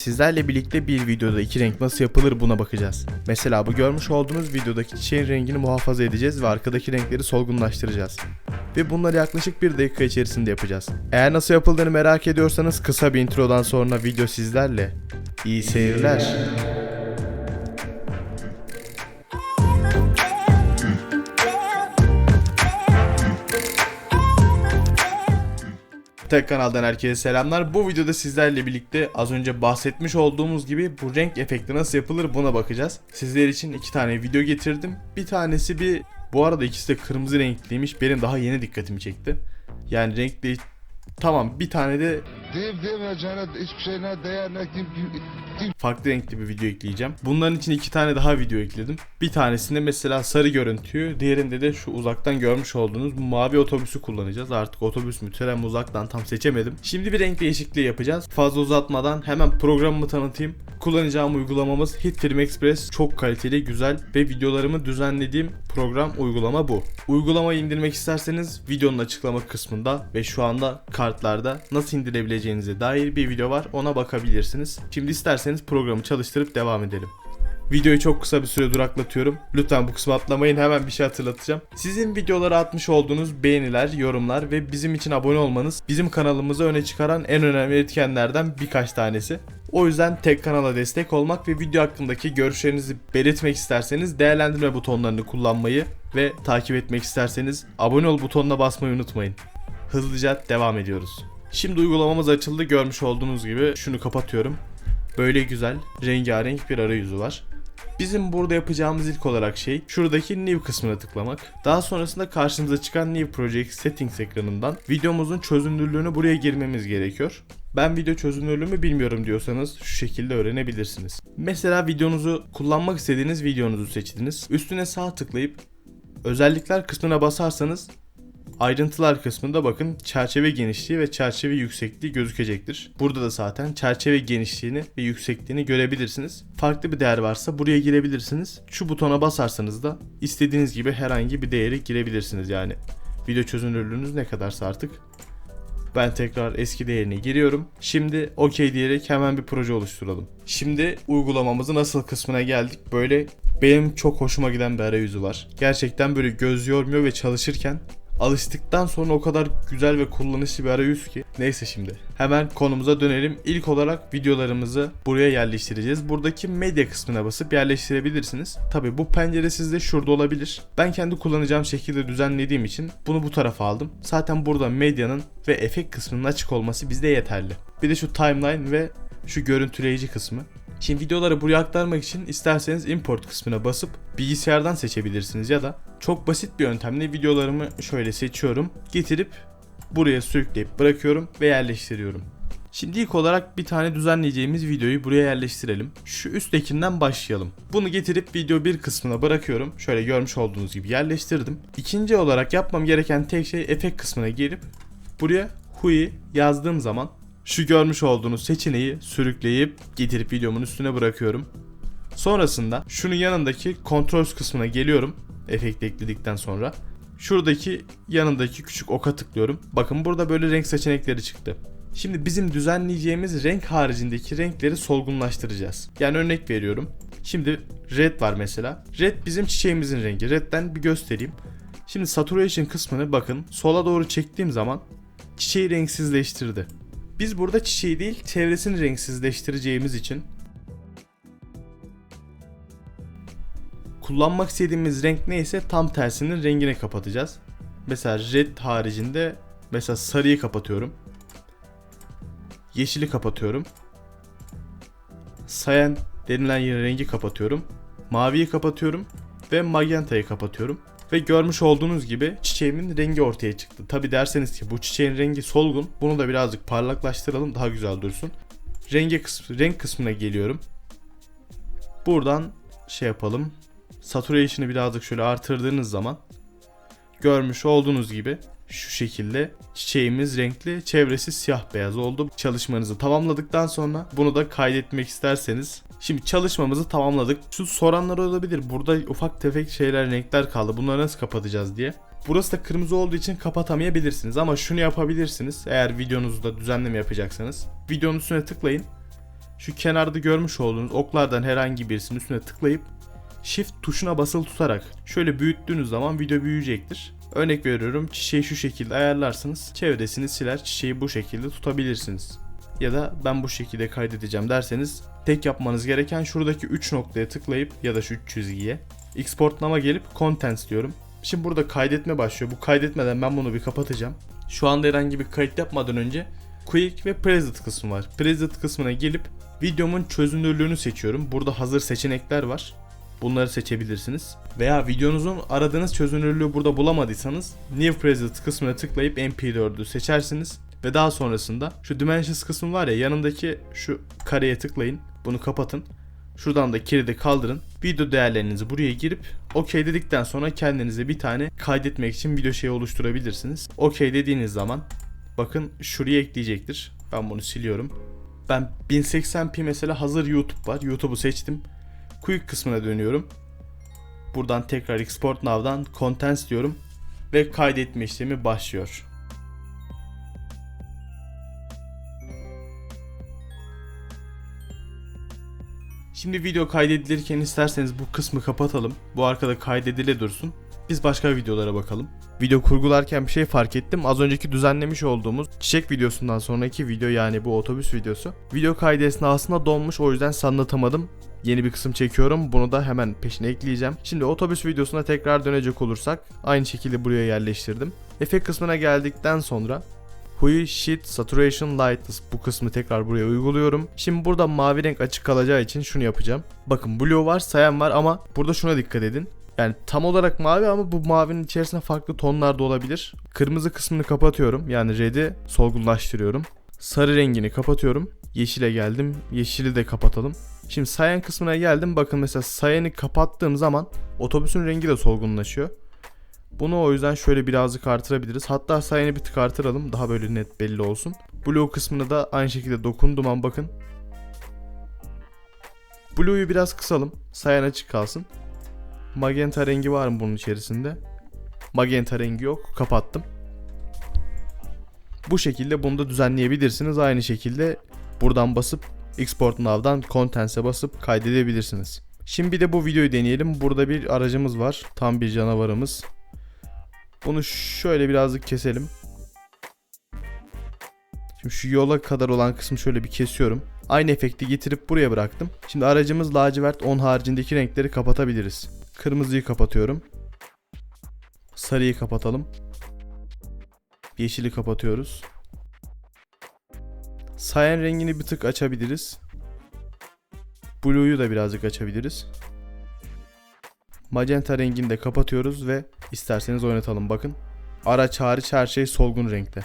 Sizlerle birlikte bir videoda iki renk nasıl yapılır buna bakacağız. Mesela bu görmüş olduğunuz videodaki çiçeğin rengini muhafaza edeceğiz ve arkadaki renkleri solgunlaştıracağız. Ve bunları yaklaşık bir dakika içerisinde yapacağız. Eğer nasıl yapıldığını merak ediyorsanız kısa bir introdan sonra video sizlerle. İyi seyirler. Tek kanaldan herkese selamlar. Bu videoda sizlerle birlikte az önce bahsetmiş olduğumuz gibi bu renk efekti nasıl yapılır buna bakacağız. Sizler için iki tane video getirdim. Bir tanesi bir bu arada ikisi de kırmızı renkliymiş. Benim daha yeni dikkatimi çekti. Yani renk değiş... Tamam bir tane de Deyip demeyeceğine hiçbir şeyine değer ne kim, kim, farklı renkli bir video ekleyeceğim. Bunların için iki tane daha video ekledim. Bir tanesinde mesela sarı görüntüyü, diğerinde de şu uzaktan görmüş olduğunuz mavi otobüsü kullanacağız. Artık otobüs mü tren mi uzaktan tam seçemedim. Şimdi bir renk değişikliği yapacağız. Fazla uzatmadan hemen programımı tanıtayım. Kullanacağım uygulamamız Hitfilm Express. Çok kaliteli, güzel ve videolarımı düzenlediğim program uygulama bu. Uygulamayı indirmek isterseniz videonun açıklama kısmında ve şu anda kartlarda nasıl indirebileceğinize dair bir video var. Ona bakabilirsiniz. Şimdi isterseniz programı çalıştırıp devam edelim. Videoyu çok kısa bir süre duraklatıyorum. Lütfen bu kısmı atlamayın hemen bir şey hatırlatacağım. Sizin videolara atmış olduğunuz beğeniler, yorumlar ve bizim için abone olmanız bizim kanalımızı öne çıkaran en önemli etkenlerden birkaç tanesi. O yüzden tek kanala destek olmak ve video hakkındaki görüşlerinizi belirtmek isterseniz değerlendirme butonlarını kullanmayı ve takip etmek isterseniz abone ol butonuna basmayı unutmayın. Hızlıca devam ediyoruz. Şimdi uygulamamız açıldı görmüş olduğunuz gibi şunu kapatıyorum. Böyle güzel rengarenk bir arayüzü var. Bizim burada yapacağımız ilk olarak şey şuradaki New kısmına tıklamak. Daha sonrasında karşımıza çıkan New Project Settings ekranından videomuzun çözünürlüğünü buraya girmemiz gerekiyor. Ben video çözünürlüğümü bilmiyorum diyorsanız şu şekilde öğrenebilirsiniz. Mesela videonuzu kullanmak istediğiniz videonuzu seçtiniz. Üstüne sağ tıklayıp özellikler kısmına basarsanız Ayrıntılar kısmında bakın çerçeve genişliği ve çerçeve yüksekliği gözükecektir. Burada da zaten çerçeve genişliğini ve yüksekliğini görebilirsiniz. Farklı bir değer varsa buraya girebilirsiniz. Şu butona basarsanız da istediğiniz gibi herhangi bir değeri girebilirsiniz yani. Video çözünürlüğünüz ne kadarsa artık. Ben tekrar eski değerine giriyorum. Şimdi OK diyerek hemen bir proje oluşturalım. Şimdi uygulamamızın asıl kısmına geldik. Böyle benim çok hoşuma giden bir arayüzü var. Gerçekten böyle göz yormuyor ve çalışırken alıştıktan sonra o kadar güzel ve kullanışlı bir arayüz ki. Neyse şimdi. Hemen konumuza dönelim. İlk olarak videolarımızı buraya yerleştireceğiz. Buradaki medya kısmına basıp yerleştirebilirsiniz. Tabi bu pencere sizde şurada olabilir. Ben kendi kullanacağım şekilde düzenlediğim için bunu bu tarafa aldım. Zaten burada medyanın ve efekt kısmının açık olması bizde yeterli. Bir de şu timeline ve şu görüntüleyici kısmı. Şimdi videoları buraya aktarmak için isterseniz import kısmına basıp bilgisayardan seçebilirsiniz ya da çok basit bir yöntemle videolarımı şöyle seçiyorum, getirip buraya sürükleyip bırakıyorum ve yerleştiriyorum. Şimdi ilk olarak bir tane düzenleyeceğimiz videoyu buraya yerleştirelim. Şu üsttekinden başlayalım. Bunu getirip video bir kısmına bırakıyorum. Şöyle görmüş olduğunuz gibi yerleştirdim. İkinci olarak yapmam gereken tek şey efekt kısmına girip buraya Hui yazdığım zaman şu görmüş olduğunuz seçeneği sürükleyip getirip videomun üstüne bırakıyorum. Sonrasında şunun yanındaki Controls kısmına geliyorum. Efekt ekledikten sonra. Şuradaki yanındaki küçük oka tıklıyorum. Bakın burada böyle renk seçenekleri çıktı. Şimdi bizim düzenleyeceğimiz renk haricindeki renkleri solgunlaştıracağız. Yani örnek veriyorum. Şimdi red var mesela. Red bizim çiçeğimizin rengi. Red'den bir göstereyim. Şimdi saturation kısmını bakın sola doğru çektiğim zaman çiçeği renksizleştirdi. Biz burada çiçeği değil çevresini renksizleştireceğimiz için kullanmak istediğimiz renk neyse tam tersinin rengine kapatacağız. Mesela red haricinde mesela sarıyı kapatıyorum. Yeşili kapatıyorum. Cyan denilen yine rengi kapatıyorum. Maviyi kapatıyorum ve magentayı kapatıyorum. Ve görmüş olduğunuz gibi çiçeğimin rengi ortaya çıktı. Tabi derseniz ki bu çiçeğin rengi solgun. Bunu da birazcık parlaklaştıralım daha güzel dursun. Rengi kısmı, renk kısmına geliyorum. Buradan şey yapalım. Saturation'ı birazcık şöyle artırdığınız zaman görmüş olduğunuz gibi şu şekilde çiçeğimiz renkli, çevresi siyah beyaz oldu. Çalışmanızı tamamladıktan sonra bunu da kaydetmek isterseniz Şimdi çalışmamızı tamamladık. Şu soranlar olabilir. Burada ufak tefek şeyler, renkler kaldı. Bunları nasıl kapatacağız diye. Burası da kırmızı olduğu için kapatamayabilirsiniz ama şunu yapabilirsiniz. Eğer videonuzda düzenleme yapacaksanız. Videonun üstüne tıklayın. şu kenarda görmüş olduğunuz oklardan herhangi birisinin üstüne tıklayıp Shift tuşuna basılı tutarak şöyle büyüttüğünüz zaman video büyüyecektir. Örnek veriyorum çiçeği şu şekilde ayarlarsınız. Çevresini siler çiçeği bu şekilde tutabilirsiniz. Ya da ben bu şekilde kaydedeceğim derseniz tek yapmanız gereken şuradaki 3 noktaya tıklayıp ya da şu 3 çizgiye export now'a gelip contents diyorum. Şimdi burada kaydetme başlıyor. Bu kaydetmeden ben bunu bir kapatacağım. Şu anda herhangi bir kayıt yapmadan önce Quick ve Preset kısmı var. Preset kısmına gelip videomun çözünürlüğünü seçiyorum. Burada hazır seçenekler var. Bunları seçebilirsiniz. Veya videonuzun aradığınız çözünürlüğü burada bulamadıysanız New Preset kısmına tıklayıp MP4'ü seçersiniz. Ve daha sonrasında şu Dimensions kısmı var ya yanındaki şu kareye tıklayın. Bunu kapatın. Şuradan da kilidi kaldırın. Video değerlerinizi buraya girip OK dedikten sonra kendinize bir tane kaydetmek için video şeyi oluşturabilirsiniz. OK dediğiniz zaman bakın şuraya ekleyecektir. Ben bunu siliyorum. Ben 1080p mesela hazır YouTube var. YouTube'u seçtim. Quick kısmına dönüyorum. Buradan tekrar Export Now'dan Contents diyorum ve kaydetme işlemi başlıyor. Şimdi video kaydedilirken isterseniz bu kısmı kapatalım. Bu arkada kaydedile dursun. Biz başka videolara bakalım. Video kurgularken bir şey fark ettim. Az önceki düzenlemiş olduğumuz çiçek videosundan sonraki video yani bu otobüs videosu. Video kaydı esnasında donmuş o yüzden size anlatamadım. Yeni bir kısım çekiyorum. Bunu da hemen peşine ekleyeceğim. Şimdi otobüs videosuna tekrar dönecek olursak aynı şekilde buraya yerleştirdim. Efekt kısmına geldikten sonra Hui Sheet Saturation Lightness bu kısmı tekrar buraya uyguluyorum. Şimdi burada mavi renk açık kalacağı için şunu yapacağım. Bakın blue var, cyan var ama burada şuna dikkat edin. Yani tam olarak mavi ama bu mavinin içerisinde farklı tonlar da olabilir. Kırmızı kısmını kapatıyorum. Yani red'i solgunlaştırıyorum. Sarı rengini kapatıyorum. Yeşile geldim. Yeşili de kapatalım. Şimdi cyan kısmına geldim. Bakın mesela cyan'ı kapattığım zaman otobüsün rengi de solgunlaşıyor. Bunu o yüzden şöyle birazcık artırabiliriz. Hatta cyan'ı bir tık artıralım. Daha böyle net belli olsun. Blue kısmına da aynı şekilde dokundum an bakın. Blue'yu biraz kısalım. Cyan açık kalsın. Magenta rengi var mı bunun içerisinde? Magenta rengi yok. Kapattım. Bu şekilde bunu da düzenleyebilirsiniz. Aynı şekilde buradan basıp Export Now'dan Contents'e basıp kaydedebilirsiniz. Şimdi bir de bu videoyu deneyelim. Burada bir aracımız var. Tam bir canavarımız. Bunu şöyle birazcık keselim. Şimdi şu yola kadar olan kısmı şöyle bir kesiyorum. Aynı efekti getirip buraya bıraktım. Şimdi aracımız lacivert 10 haricindeki renkleri kapatabiliriz. Kırmızıyı kapatıyorum. Sarıyı kapatalım. Yeşili kapatıyoruz. Cyan rengini bir tık açabiliriz. Blue'yu da birazcık açabiliriz. Magenta rengini de kapatıyoruz ve isterseniz oynatalım bakın. Araç hariç her şey solgun renkte.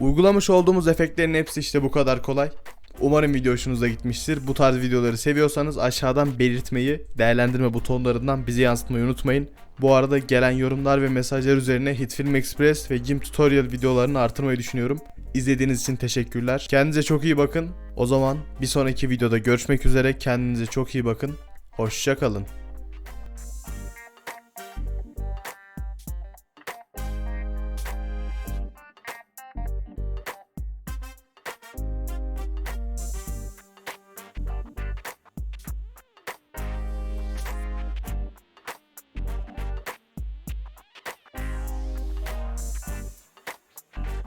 Uygulamış olduğumuz efektlerin hepsi işte bu kadar kolay. Umarım video hoşunuza gitmiştir. Bu tarz videoları seviyorsanız aşağıdan belirtmeyi, değerlendirme butonlarından bizi yansıtmayı unutmayın. Bu arada gelen yorumlar ve mesajlar üzerine Hitfilm Express ve GIMP tutorial videolarını artırmayı düşünüyorum. İzlediğiniz için teşekkürler. Kendinize çok iyi bakın. O zaman bir sonraki videoda görüşmek üzere. Kendinize çok iyi bakın. Hoşçakalın.